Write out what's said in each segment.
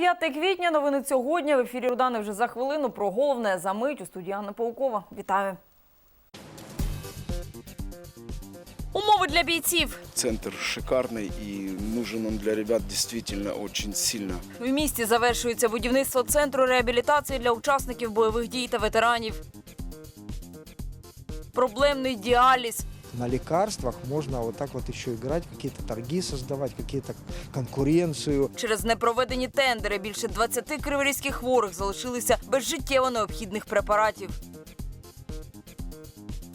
5 квітня. Новини цього дня. В ефірі Рудани вже за хвилину. Про головне за мить у студії Анна Паукова. Вітаю. Умови для бійців. Центр шикарный и нужен он для ребят действительно очень сильно. В місті завершується будівництво центру реабілітації для учасників бойових дій та ветеранів. Проблемний діаліз На лекарствах можно вот так вот еще играть, какие-то торги создавать, какие-то конкуренцию. Через непроведені тендери більше 20 криворізьких хворих залишилися без життєво необхідних препаратів.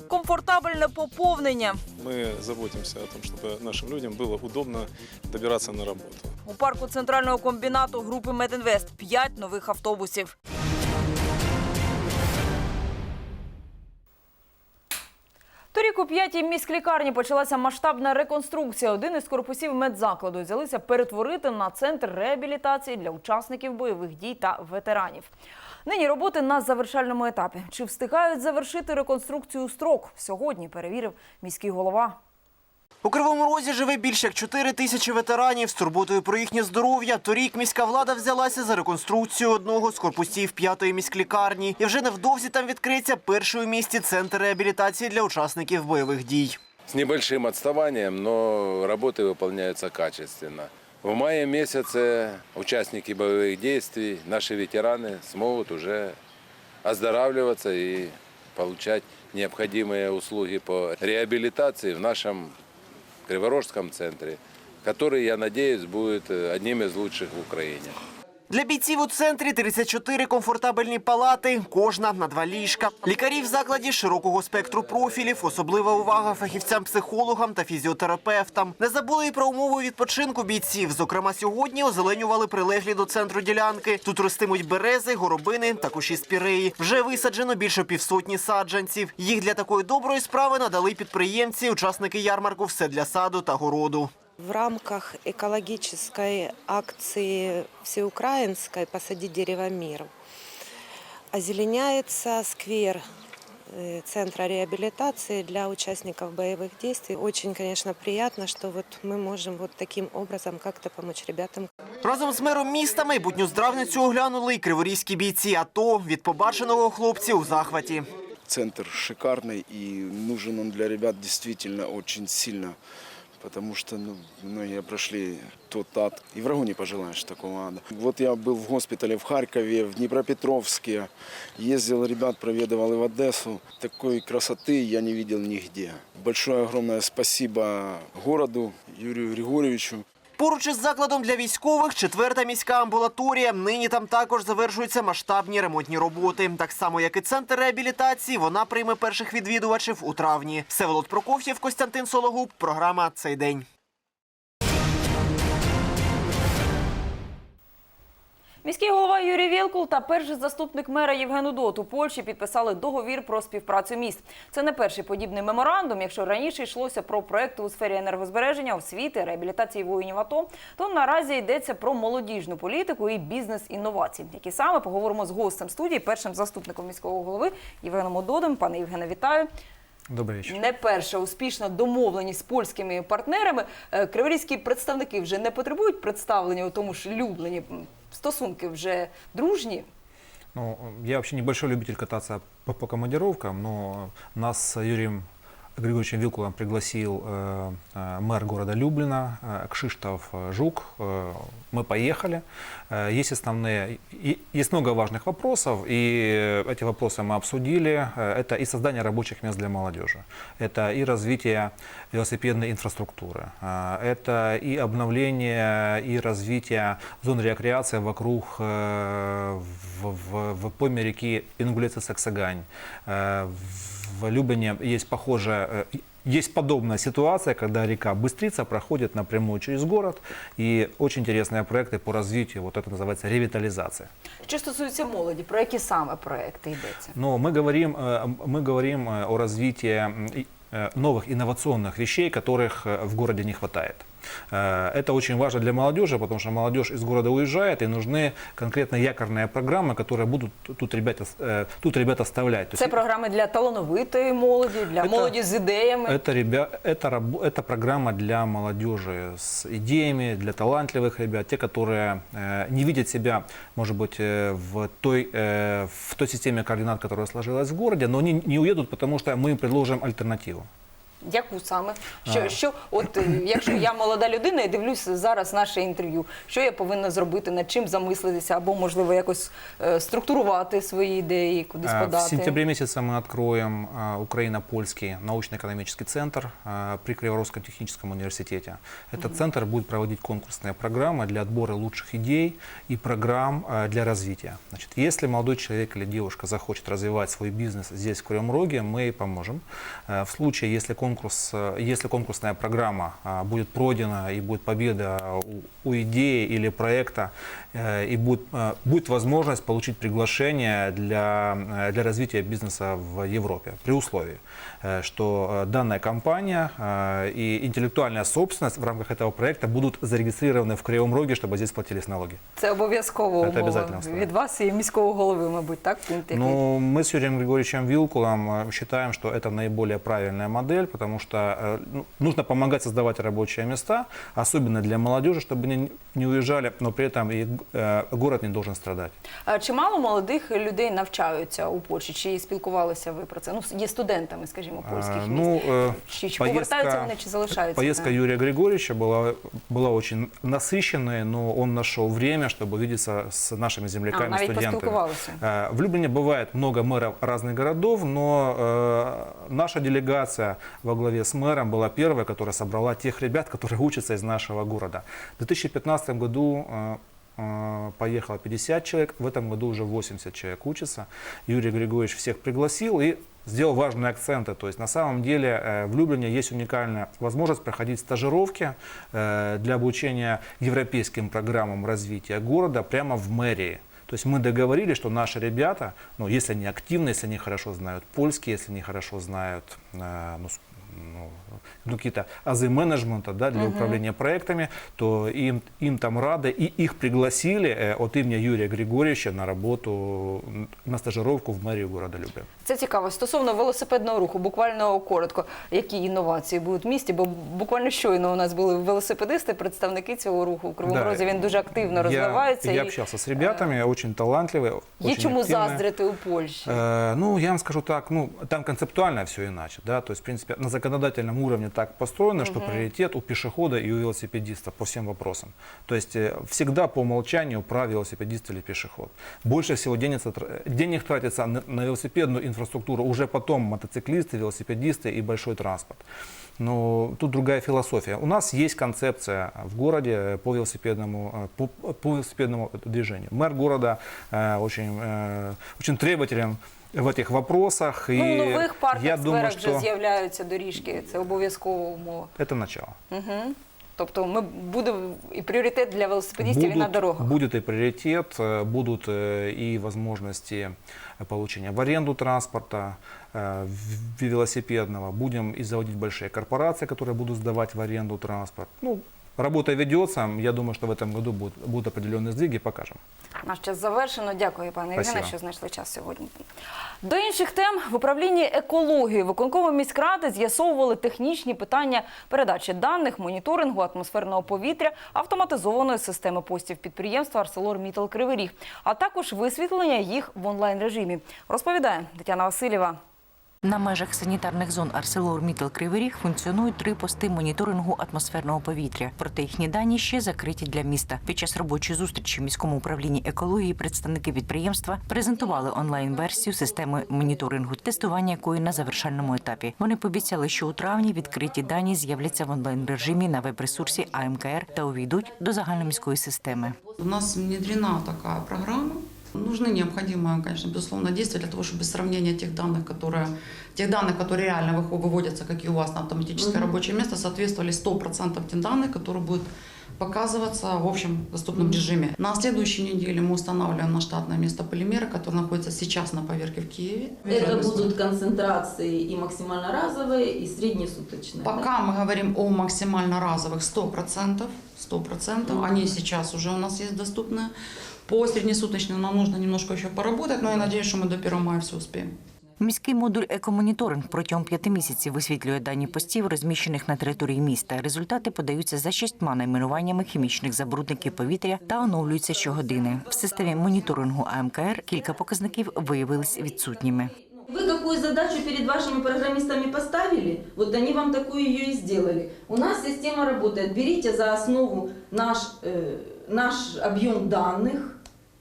Комфортабельне поповнення. Мы заботимся о том, чтобы нашим людям было удобно добираться на работу. У парку центрального комбінату групи Медінвест 5 нових автобусів. Торік у п'ятій міськлікарні почалася масштабна реконструкція. Один із корпусів медзакладу взялися перетворити на центр реабілітації для учасників бойових дій та ветеранів. Нині роботи на завершальному етапі. Чи встигають завершити реконструкцію строк? Сьогодні перевірив міський голова. У Кривому Розі живе більше як 4 тисячі ветеранів з турботою про їхнє здоров'я. Торік міська влада взялася за реконструкцію одного з корпусів п'ятої міськлікарні. І вже невдовзі там відкриється перший у місті центр реабілітації для учасників бойових дій. с небольшим отставанием, но работы выполняются качественно. В мае месяце участники боевых действий, наши ветераны смогут уже оздоравливаться и получать необходимые услуги по реабилитации в нашем Криворожском центре, который, я надеюсь, будет э, одним из лучших в Украине. Для бійців у центрі 34 комфортабельні палати, кожна на два ліжка. Лікарі в закладі широкого спектру профілів, особлива увага фахівцям-психологам та фізіотерапевтам. Не забули і про умови відпочинку бійців. Зокрема, сьогодні озеленювали прилеглі до центру ділянки. Тут ростимуть берези, горобини та кущі спіреї. Вже висаджено більше півсотні саджанців. Їх для такої доброї справи надали підприємці, учасники ярмарку «Все для саду та городу. В рамках экологической акции всеукраинской «Посади дерево миру» озеленяется сквер э, Центра реабилитации для участников боевых действий. Очень, конечно, приятно, что вот мы можем вот таким образом как-то помочь ребятам. Разом з мером міста майбутню здравницю оглянули й криворізькі бійці АТО. Від побаченого хлопці у захваті. Центр шикарный и нужен он для ребят действительно очень сильно. Потому что ну, многие прошли тот ад. И врагу не пожелаешь такого ада. Вот я был в госпитале в Харькове, в Днепропетровске. Ездил, ребят проведывал и в Одессу. Такой красоты я не видел нигде. Большое огромное спасибо городу, Юрию Григорьевичу. Поруч із закладом для військових четверта міська амбулаторія. Нині там також завершуються масштабні ремонтні роботи. Так само, як і центр реабілітації, вона прийме перших відвідувачів у травні. Всеволод Прокоф'єв, Костянтин Сологуб. Програма цей день. Міський голова Юрій Вілкул та перший заступник мера Євген Удот у Польщі підписали договір про співпрацю міст. Це не перший подібний меморандум. Якщо раніше йшлося про проекти у сфері енергозбереження, освіти, реабілітації воїнів АТО, то наразі йдеться про молодіжну політику і бізнес-інновації. Які саме поговоримо з гостем студії, першим заступником міського голови Євгеном Удодом. Пане Євгене, вітаю. Добрый вечер. Не перша успішна домовленість з польськими партнерами. Е, Криворізькі представники вже не потребують представлення у тому ж люблені стосунки вже дружні. Ну, я вообще небольшой любитель кататься по, по командировкам, но нас с Юрием Григорьевичем Вилкулом пригласил э, э, мэр города Люблина, э, Кшиштоф э, Жук. Мы поехали. Есть основные, есть много важных вопросов, и эти вопросы мы обсудили. Это и создание рабочих мест для молодежи, это и развитие велосипедной инфраструктуры, это и обновление, и развитие зон рекреации вокруг э, в, в, в пойме реки Ингулицы-Саксагань. В Люблине есть похожая, э, есть подобная ситуация, когда река Быстрица проходит напрямую через город, и очень интересные проекты по развитию, вот это называется ревитализация. Що стосується молоді, про які саме проекти йдеться? Но мы говорим, э, мы говорим э, о развитии м, и, э, новых инновационных вещей, которых э, в городе не хватает. Э, Это очень важно для молодежи, потому что молодежь из города уезжает, и нужны конкретно якорные программы, которые будут тут ребята, э, тут ребята оставлять. То Це есть програми для талановитої молоді, для Це- молоді з ідеями. Это, ребя... это, раб- это программа для молодежи с идеями, для талантливых ребят, те, которые э, не видят себя, может быть, э, в той, э, в той системе координат, которая сложилась в городе, но они не уедут, потому что мы им предложим альтернативу. Яку саме? Що, А. що от е, якщо я молода людина і дивлюсь зараз наше інтерв'ю, що я повинна зробити, над чим замислитися, або можливо якось е, структурувати свої ідеї, кудись Э, В подати? сентябре месяце мы откроем э, Украино-Польский научно-экономический центр э, при Криворовском техническом университете. Этот центр будет проводить конкурсные программы для отбора лучших идей и программ э, для развития. Значит, если молодой человек или девушка захочет развивать свой бизнес здесь, в Кривом Роге, мы ей поможем. Э, В случае, если, конкурс, э, если конкурсная программа э, будет пройдена и будет победа у, у идеи или проекта, э, и будет, э, будет возможность получить приглашение для, э, для развития бизнеса в Европе, при условии, э, что э, данная компания э, и интеллектуальная собственность в рамках этого проекта будут зарегистрированы в Кривом Роге, чтобы здесь платились налоги. Це обов'язково Це умова обов'язательно условие. від вас і міського голови, мабуть, так? Пункт який? Ну, мы с Юрием Григорьевичем Вилкулом э, считаем, что это наиболее правильная модель, потому что э, ну, нужно помогать создавать рабочие места, особенно для молодежи, чтобы они не уезжали, но при этом и э, город не должен страдать. А Чимало молодих людей навчаються у Польщі? Чи спілкувалися ви про це? Ну, є студентами, скажімо, польських А, міст. Ну, э, Чи, чи повертаються вони, чи залишаються? Поездка там? Юрия Григорьевича была, была очень насыщенной, но он нашел время, чтобы увидеться с нашими А, земляками, навіть студентами. поспілкувалися. Э, В Люблине бывает много мэров разных городов, но э, наша делегация во главе с мэром была первая, которая собрала тех ребят, которые учатся из нашего города. В 2015 году э, э, поехало 50 человек, в этом году уже 80 человек учатся. Юрий Григорьевич всех пригласил и сделал важные акценты. То есть на самом деле э, в Люблине есть уникальная возможность проходить стажировки для обучения европейским программам развития города прямо в мэрии. То есть мы договорились, что наши ребята, ну, если они активны, если они хорошо знают польский, если они хорошо знают э, ну, ну, ну, какие-то азы менеджмента да, для управления проектами, то им, им там рады, и их пригласили э, от имени Юрия Григорьевича на работу, м, на стажировку в мэрию города Люблин. Це цікаво. Стосовно велосипедного руху, буквально коротко, які інновації будуть в місті? Бо буквально щойно у нас були велосипедисти, представники цього руху в Кривому Да. Розі. Він дуже активно розвивається. Я, я і общался с ребятами, очень талантливые, Є очень чому активные. заздрити у Польщі. Э, Ну, я вам скажу так, ну, там концептуально все иначе, да, то есть, в принципе, на законодательном уровне так построено, что приоритет у пешехода и у велосипедиста по всем вопросам. То есть, э, всегда по умолчанию прав велосипедист или пешеход. Больше всего денется, тр- денег тратится на, на велосипедную инфраструктуру, уже потом мотоциклисты, велосипедисты и большой транспорт. Но тут другая философия. У нас есть концепция в городе по велосипедному, э, по, по велосипедному движению. Мэр города э, очень, э, очень требователен в этих вопросах. Ну, в и нових парках, я думаю, скверах вже что з'являються доріжки. Це обов'язкова умова. это начало. Угу. Тобто ми буде і пріоритет для велосипедистів і на дорогах. будет и приоритет, э, будут э, и возможности получения в аренду транспорта э, в- велосипедного. Будем и заводить большие корпорации, которые будут сдавать в аренду транспорт. Ну, работа ведется. Я думаю, что в этом году будут, будут определенные сдвиги, покажем. Наш час завершено. Дякую, пане Спасибо. що знайшли час сьогодні. До інших тем в управлінні екології виконкому міськради з'ясовували технічні питання передачі даних, моніторингу атмосферного повітря, автоматизованої системи постів підприємства Арселор Мітал Кривий Ріг, а також висвітлення їх в онлайн режимі. Розповідає Тетяна Васильєва. На межах санітарних зон ArcelorMittal Кривий Ріг функціонують три пости моніторингу атмосферного повітря. Проте їхні дані ще закриті для міста. Під час робочої зустрічі в міському управлінні екології представники підприємства презентували онлайн-версію системи моніторингу, тестування якої на завершальному етапі. Вони пообіцяли, що у травні відкриті дані з'являться в онлайн режимі на веб-ресурсі АМКР та увійдуть до загальноміської системи. У нас внедрена такая программа. Нужны необходимые, конечно, безусловно, действия для того, чтобы сравнение тех данных, которые, тех данных, которые реально выводятся, как и у вас на автоматическое рабочее место, соответствовали 100% тем данных, которые будут показываться в общем доступном режиме. На следующей неделе мы устанавливаем на штатное место полимера, который находится сейчас на поверке в Киеве. Это будут концентрации и максимально разовые, и среднесуточные. да? Пока мы говорим о максимально разовых 100%, 100%, они сейчас уже у нас есть доступны. По среднесуточным нам нужно немножко еще поработать, но я надеюсь, что мы до 1 мая все успеем. Міський модуль екомоніторинг протягом п'яти місяців висвітлює дані постів, розміщених на території міста. Результати подаються за шістьма найменуваннями хімічних забрудників повітря та оновлюються щогодини. В системі моніторингу АМКР кілька показників виявились відсутніми. Вы какую задачу перед вашими программистами поставили, вот они вам такую ее и сделали. У нас система работает. Берите за основу наш, э, наш объем данных,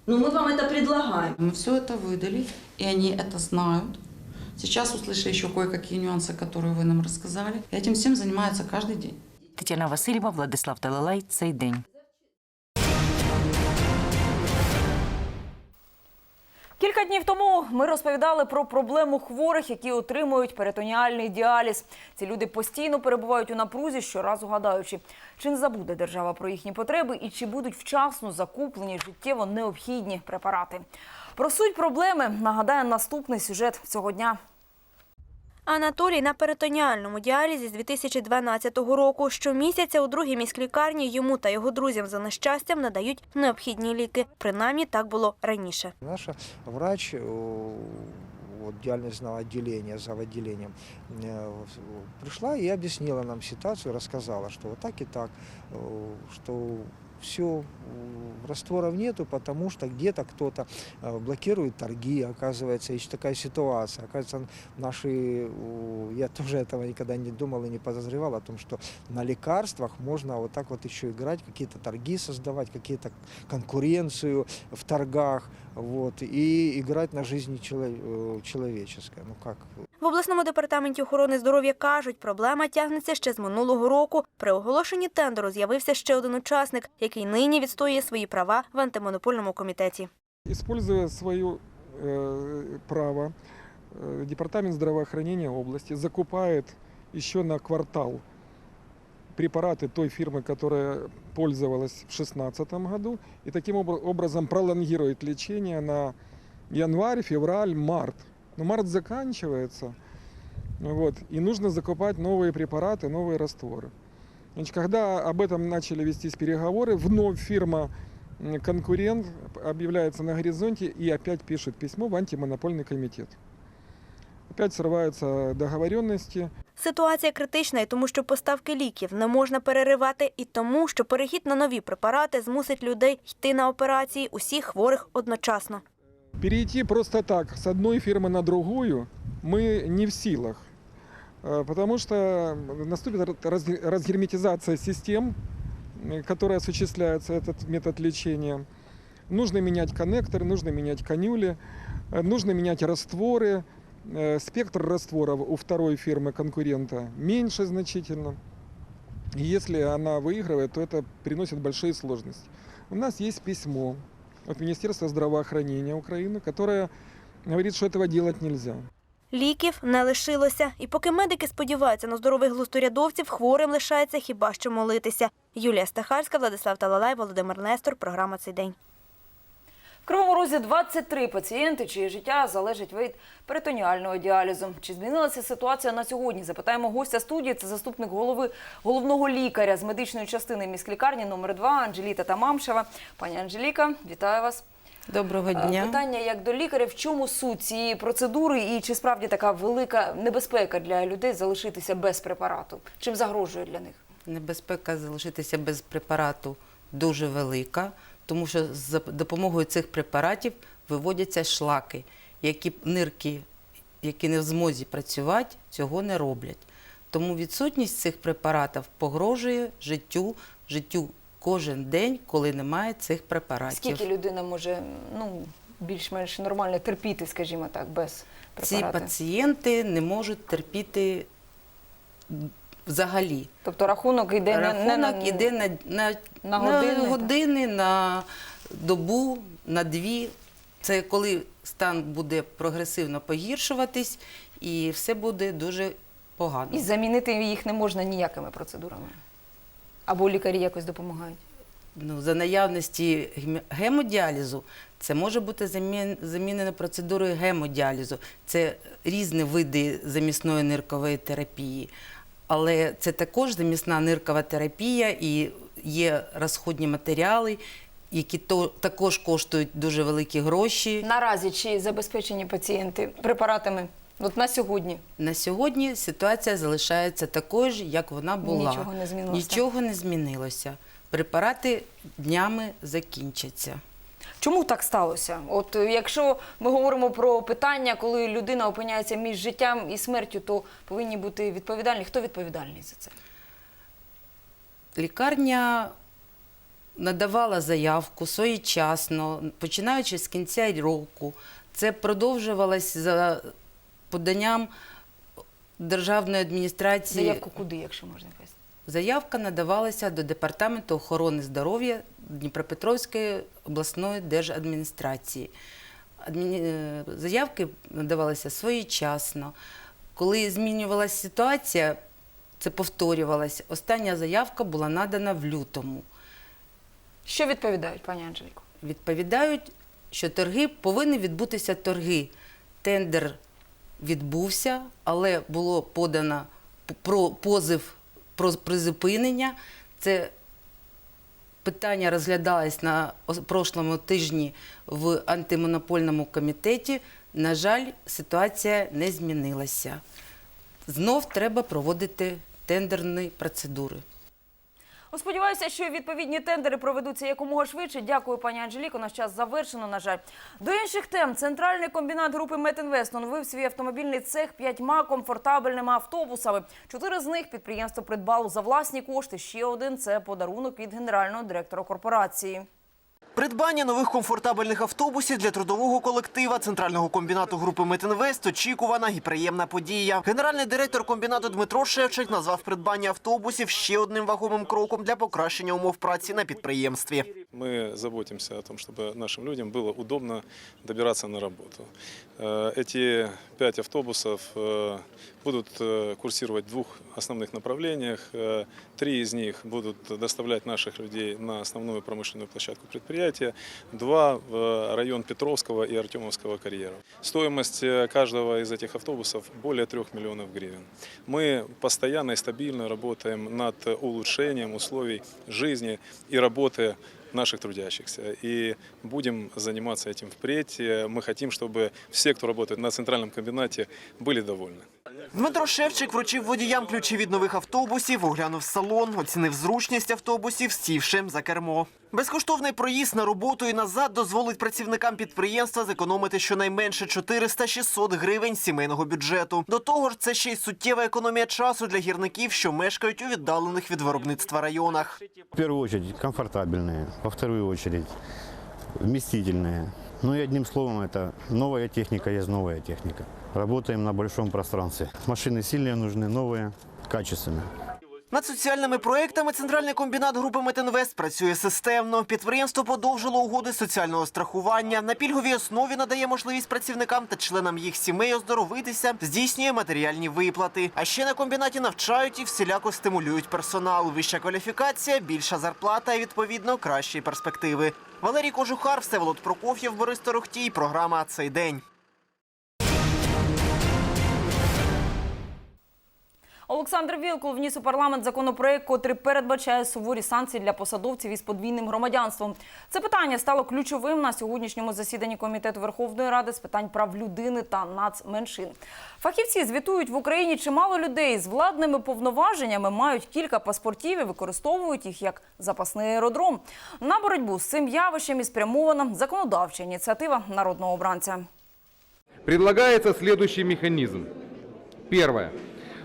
но мы вам это предлагаем. Мы все это выдали, и они это знают. Сейчас услышали еще кое-какие нюансы, которые вы нам рассказали. И этим всем занимаются каждый день. Тетяна Васильєва, Владислав Талалай. Цей день. Кілька днів тому ми розповідали про проблему хворих, які отримують перитоніальний діаліз. Ці люди постійно перебувають у напрузі, щоразу гадаючи, чи не забуде держава про їхні потреби і чи будуть вчасно закуплені життєво необхідні препарати. Про суть проблеми нагадає наступний сюжет цього дня. Анатолій на перитоніальному діалізі з 2012 року. Щомісяця у другій міськлікарні йому та його друзям за нещастям надають необхідні ліки. Принаймні так було раніше. Наша врач э, вот, диализного отделения, за отделением, э, пришла и объяснила нам ситуацию, рассказала, что вот так и так, э, что все, растворов нету, потому что где-то кто-то э, блокирует торги, оказывается, есть такая ситуация. Оказывается, наши, э, я тоже этого никогда не думал и не подозревал о том, что на лекарствах можно вот так вот еще играть, какие-то торги создавать, какие-то конкуренцию в торгах, вот, и играть на жизни чело- э, человеческой. Ну как, В обласному департаменті охорони здоров'я кажуть, проблема тягнеться ще з минулого року. При оголошенні тендеру з'явився ще один учасник, який нині відстоює свої права в антимонопольному комітеті. Используя свое э, право, э, Департамент здравоохранения области закупает еще на квартал Препараты той фирмы, которая пользовалась в 2016 году, и таким обра- образом пролонгирует лечение на январь, февраль, март. Но март заканчивается, вот, и нужно закупать новые препараты, новые растворы. Значит, когда об этом начали вестись переговоры, вновь фирма конкурент объявляется на горизонте и опять пишет письмо в антимонопольный комитет. Опять срываются договоренности, Ситуація критична і тому, що поставки ліків не можна переривати, і тому, що перехід на нові препарати змусить людей йти на операції усіх хворих одночасно. Перейти просто так с одной фирмы на другую мы не в силах, э, потому что наступит раз- разгерметизация систем, э, которой осуществляется этот метод лечения. Нужно менять коннекторы, нужно менять канюли, э, нужно менять растворы. Э, Спектр растворов у второй фирмы конкурента меньше значительно. И если она выигрывает, то это приносит большие сложности. У нас есть письмо от Министерства здравоохранения Украины, которое говорит, что этого делать нельзя. Ліків не лишилося. І поки медики сподіваються на здорових глусторядовців, хворим лишається хіба що молитися. Юлія Стахарська, Владислав Талалай, Володимир Нестор. Програма «Цей день». В Кривому Розі 23 пацієнти, чиє життя залежить від перитоніального діалізу. Чи змінилася ситуація на сьогодні? Запитаємо гостя студії. Це заступник голови головного лікаря з медичної частини міськлікарні номер 2 Анжеліта Тамамшева. Пані Анжеліка, вітаю вас. Доброго Е, дня. Питання як до лікаря, в чому суть цієї процедури і чи справді така велика небезпека для людей залишитися без препарату? Чим загрожує для них? Небезпека залишитися без препарату дуже велика, тому що за допомогою цих препаратів виводяться шлаки, які нирки, які не в змозі працювати, цього не роблять. Тому відсутність цих препаратів погрожує життю, життю кожен день, коли немає цих препаратів. Скільки людина може ну більш-менш нормально терпіти, скажімо так, без Ці пацієнти не можуть терпіти взагалі. Тобто рахунок йде не, не на Рахунок іде на, на, на години, так? години, на добу, на дві. Це коли стан буде прогресивно погіршуватись і все буде дуже погано. і замінити їх не можна ніякими процедурами. Або лікарі якось допомагають? Ну, за наявності гемодіалізу це може бути замінено процедурою гемодіалізу. Це різні види замісної ниркової терапії. Але це також замісна ниркова терапія і є розходні матеріали, які то, також коштують дуже великі гроші. Наразі чи забезпечені пацієнти препаратами? От на сьогодні. На сьогодні ситуація залишається такою ж, як вона була. Нічого не змінилося. Нічого не змінилося. Препарати днями закінчаться. Чому так сталося? От е, якщо ми говоримо про питання, коли людина опиняється між життям і смертю, то повинні бути відповідальні. Хто відповідальний за це? Лікарня надавала заявку своєчасно, починаючи з кінця року. Це продовжувалось за поданням державної адміністрації. Заявку куди, якщо можна? Заявка надавалася до Департаменту охорони здоров'я Дніпропетровської обласної держадміністрації. Е, Заявки надавалися своєчасно. Коли змінювалася ситуація, це повторювалося. Остання заявка була надана в лютому. Що відповідають, пані Анжеліко? Відповідають, що торги повинні відбутися торги. Тендер відбувся, але було подано про позив про призупинення. Це питання розглядалось на прошлому тижні в антимонопольному комітеті. На жаль, ситуація не змінилася. Знов треба проводити тендерні процедури. Ну, Сподіваюся, що відповідні тендери проведуться якомога швидше. Дякую, пані Анжеліко. Наш час завершено. На жаль, до інших тем центральний комбінат групи Метінвест оновив свій автомобільний цех п'ятьма комфортабельними автобусами. Чотири з них підприємство придбало за власні кошти. Ще один це подарунок від генерального директора корпорації. Придбання нових комфортабельних автобусів для трудового колектива центрального комбінату групи Метинвест очікувана і приємна подія. Генеральний директор комбінату Дмитро Шевчик назвав придбання автобусів ще одним вагомим кроком для покращення умов праці на підприємстві. Мы заботимся о том, чтобы нашим людям было удобно добираться на работу. Э, Эти пять автобусов э, будут э, курсировать в двух основных направлениях. Три из них будут доставлять наших людей на основную промышленную площадку предприятия, два в район Петровского и Артемовского карьеров. Стоимость каждого из этих автобусов более 3 миллионов гривен. Мы постоянно и стабильно работаем над улучшением условий жизни и работы наших трудящихся. И будем заниматься этим впредь. Э, Мы хотим, чтобы все, кто работает на центральном комбинате, были довольны. Дмитро Шевчик вручив водіям ключі від нових автобусів, оглянув салон, оцінив зручність автобусів, сівши за кермо. Безкоштовний проїзд на роботу і назад дозволить працівникам підприємства зекономити щонайменше 400-600 гривень сімейного бюджету. До того ж, це ще й суттєва економія часу для гірників, що мешкають у віддалених від виробництва районах. В первую очередь комфортабельные, во вторую очередь вместительные. Ну и одним словом, это новая техника есть новая техника. Работаем на большом пространстве. Машины сильные нужны, новые, качественные. Над соціальними проектами центральний комбінат групи Метинвест працює системно. Підприємство подовжило угоди соціального страхування. На пільговій основі надає можливість працівникам та членам їх сімей оздоровитися, здійснює матеріальні виплати. А ще на комбінаті навчають і всіляко стимулюють персонал. Вища кваліфікація, більша зарплата і відповідно кращі перспективи. Валерій Кожухар, Всеволод Прокоф'єв, Борис Торохтій. Програма цей день. Олександр Вілкул вніс у парламент законопроект, котрий передбачає суворі санкції для посадовців із подвійним громадянством. Це питання стало ключовим на сьогоднішньому засіданні комітету Верховної Ради з питань прав людини та нацменшин. Фахівці звітують в Україні чимало людей з владними повноваженнями мають кілька паспортів і використовують їх як запасний аеродром. На боротьбу з цим явищем і спрямована законодавча ініціатива народного обранця. Предлагается следующий механизм. Первое.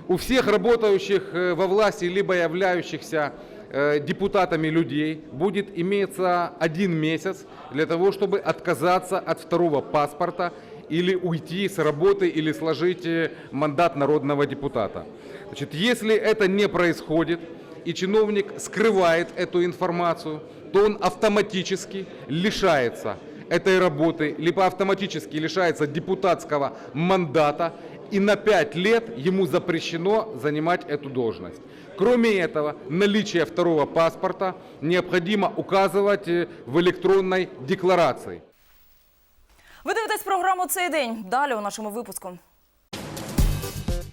У всех работающих э, во власти либо являющихся э, депутатами людей будет иметься один месяц для того, чтобы отказаться от второго паспорта или уйти с работы или сложить э, мандат народного депутата. Значит, если это не происходит и чиновник скрывает эту информацию, то он автоматически лишается этой работы, либо автоматически лишается депутатского мандата и на 5 лет ему запрещено занимать эту должность. Кроме этого, наличие второго паспорта необходимо указывать э, в электронной декларации. Ви дивитесь програму цей день. Далі у нашому випуску.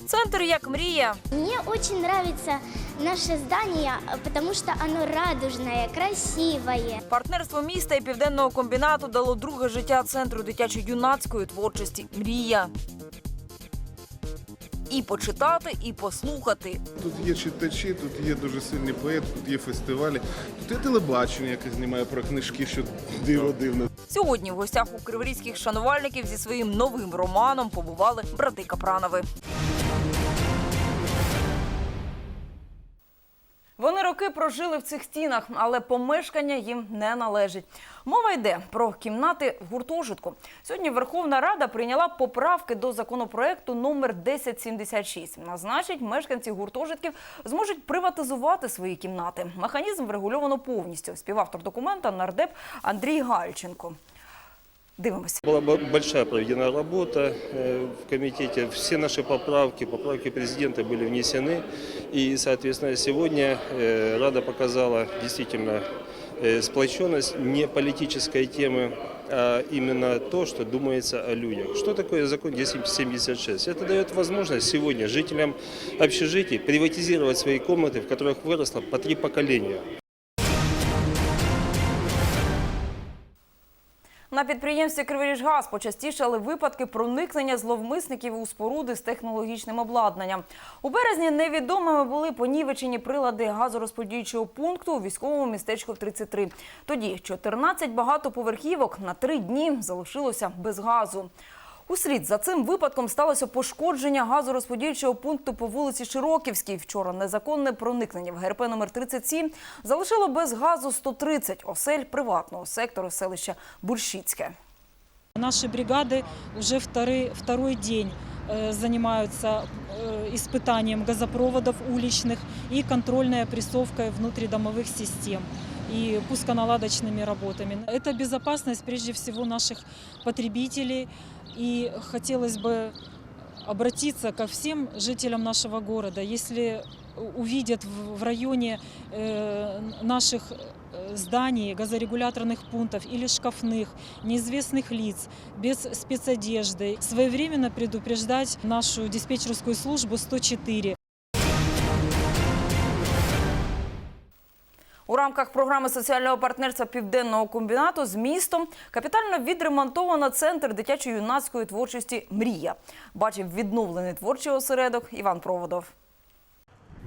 Центр як мрія. Мне очень нравится наше здание, потому что оно радужное, красивое. Партнерство міста і південного комбінату дало друге життя центру дитячо-юнацької творчості Мрія. І почитати, і послухати. Тут є читачі, тут є дуже сильний поет, тут є фестивалі, тут є телебачення, яке знімає про книжки, що диво дивно. Сьогодні в гостях у криворізьких шанувальників зі своїм новим романом побували брати Капранови. Роки прожили в цих стінах, але помешкання їм не належить. Мова йде про кімнати в гуртожитку. Сьогодні Верховна Рада прийняла поправки до законопроекту номер 1076. А значить, мешканці гуртожитків зможуть приватизувати свої кімнати. Механізм врегульовано повністю. Співавтор документа нардеп Андрій Гальченко. Дивимося. Была бо- большая проведена работа э, в комитете. Все наши поправки, поправки президента были внесены. И, соответственно, сегодня э, Рада показала действительно э, сплоченность не политической темы, а именно то, что думается о людях. Что такое закон 1076? Это дает возможность сегодня жителям общежитий приватизировать свои комнаты, в которых выросло по три поколения. На підприємстві «Криворіжгаз» почастішали випадки проникнення зловмисників у споруди з технологічним обладнанням. У березні невідомими були понівечені прилади газорозподільчого пункту у військовому містечку 33. Тоді 14 багатоповерхівок на три дні залишилося без газу. Услід за цим випадком сталося пошкодження газорозподільчого пункту по вулиці Широківській. Вчора незаконне проникнення в ГРП номер 37 залишило без газу 130 осель приватного сектору селища Бурщицьке. Наши бригады уже второй, второй день э, занимаются э, испытанием газопроводов уличных и контрольной опрессовкой внутридомовых систем и пусконаладочными работами. Это безопасность прежде всего наших потребителей. И хотелось бы обратиться ко всем жителям нашего города. Если увидят в в районе э, наших э, зданий, газорегуляторных пунктов или шкафных, неизвестных лиц, без спецодежды, своевременно предупреждать нашу диспетчерскую службу 104. У рамках програми соціального партнерства південного комбінату з містом капітально відремонтовано центр дитячо-юнацької творчості Мрія. Бачив відновлений творчий осередок Іван Проводов.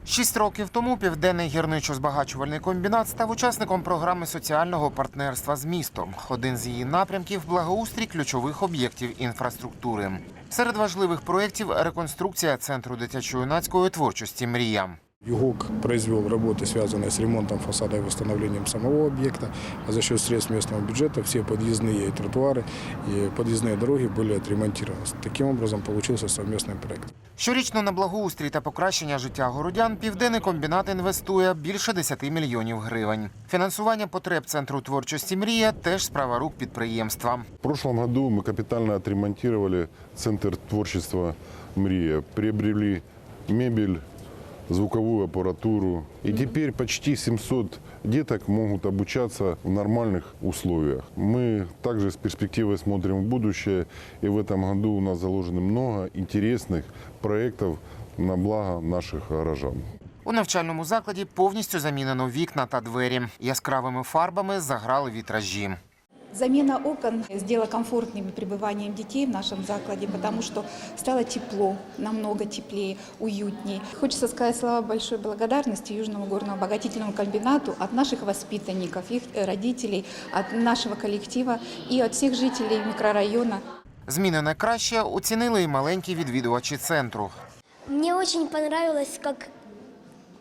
Шість років тому південний гірничо-збагачувальний комбінат став учасником програми соціального партнерства з містом. Один з її напрямків благоустрій ключових об'єктів інфраструктури. Серед важливих проєктів реконструкція центру дитячо-юнацької творчості Мрія. ЮГОК произвел работы, связанные с ремонтом фасада и восстановлением самого объекта. А за счет средств местного бюджета все подъездные и тротуары и подъездные дороги были отремонтированы. Таким образом получился совместный проект. Щорічно на благоустрій та покращення життя городян південний комбінат інвестує більше 10 мільйонів гривень. Фінансування потреб центру творчості Мрія теж справа рук підприємства. В прошлом году мы капитально отремонтировали Центр творчества «Мрия». Приобрели мебель, звуковую аппаратуру. И теперь почти 700 деток могут обучаться в нормальных условиях. Мы также с перспективой смотрим в будущее. И в этом году у нас заложено много интересных проектов на благо наших горожан. У навчальному закладі повністю замінено вікна та двері. Яскравими фарбами заграли вітражі. Замена окон сделала комфортным пребыванием детей в нашем закладе, потому что стало тепло, намного теплее, уютней. Хочется сказать слова большой благодарности Южному горному обогатительному комбинату от наших воспитанников, их родителей, от нашего коллектива и от всех жителей микрорайона. Зміни на краще оцінили і маленькі відвідувачі центру. Мне очень понравилось, как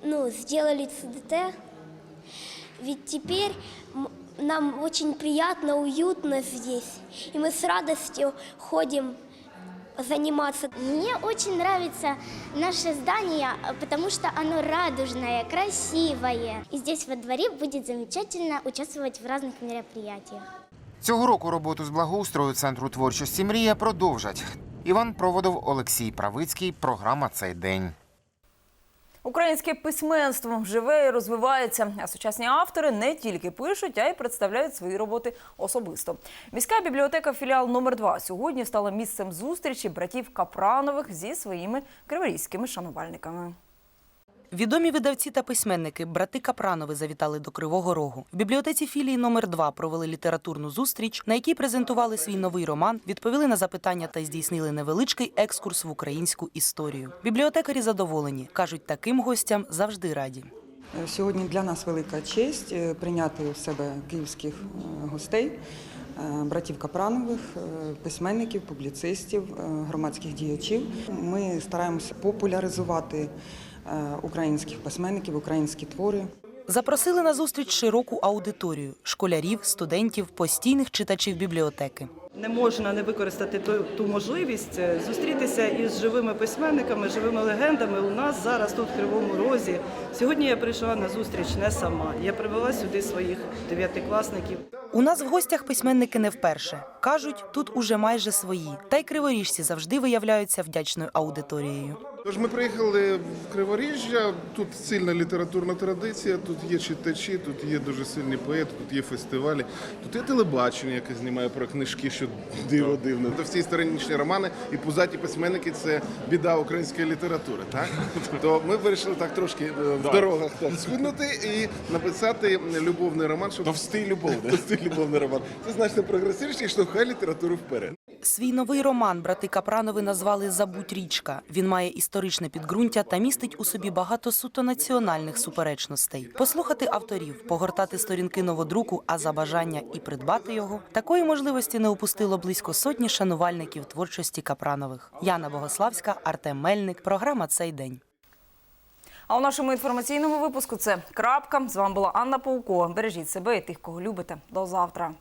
ну, сделали ЦДТ. Ведь теперь нам очень приятно, уютно здесь. И мы с радостью ходим заниматься. Мне очень нравится наше здание, потому что оно радужное, красивое. И здесь во дворе будет замечательно участвовать в разных мероприятиях. Цього року роботу з благоустрою центру творчості Мрія продовжать. Іван Проводов, Олексій Правицький. Програма цей день. Українське письменство живе і розвивається, а сучасні автори не тільки пишуть, а й представляють свої роботи особисто. Міська бібліотека філіал номер 2 сьогодні стала місцем зустрічі братів Капранових зі своїми криворізькими шанувальниками. Відомі видавці та письменники брати Капранови завітали до Кривого Рогу. В бібліотеці філії номер 2 провели літературну зустріч, на якій презентували свій новий роман, відповіли на запитання та здійснили невеличкий екскурс в українську історію. Бібліотекарі задоволені кажуть, таким гостям завжди раді. Сьогодні для нас велика честь е, прийняти у себе київських е, гостей, е, братів Капранових, е, письменників, публіцистів, е, громадських діячів. Ми стараємося популяризувати е, українських письменників, українські твори. Запросили на зустріч широку аудиторію школярів, студентів, постійних читачів бібліотеки. Не можна не використати ту, ту можливість е, зустрітися із живими письменниками, живими легендами. У нас зараз тут в Кривому Розі. Сьогодні я прийшла на зустріч не сама. Я привела сюди своїх дев'ятикласників. У нас в гостях письменники не вперше. Кажуть, тут уже майже свої. Та й криворіжці завжди виявляються вдячною аудиторією. Тож ми приїхали в Криворіжжя, тут сильна літературна традиція, тут є читачі, тут є дуже сильні поети, тут є фестивалі, тут є телебачення, яке знімає про книжки, що диво дивно. То всі історичні романи і пузаті письменники це біда української літератури. Так то ми вирішили так трошки е, в дорогах так схуднути і написати любовний роман, щоб товстий любовний. Товстий любовний роман. Це значно прогресивніше, і штовхає літературу вперед. Свій новий роман брати Капранови назвали Забудь річка. Він має історичне підґрунтя та містить у собі багато суто національних суперечностей. Послухати авторів, погортати сторінки новодруку, а за бажання і придбати його. Такої можливості не упустило близько сотні шанувальників творчості Капранових. Яна Богославська, Артем Мельник. Програма цей день. А у нашому інформаційному випуску це крапка. З вами була Анна Паукова. Бережіть себе і тих, кого любите. До завтра.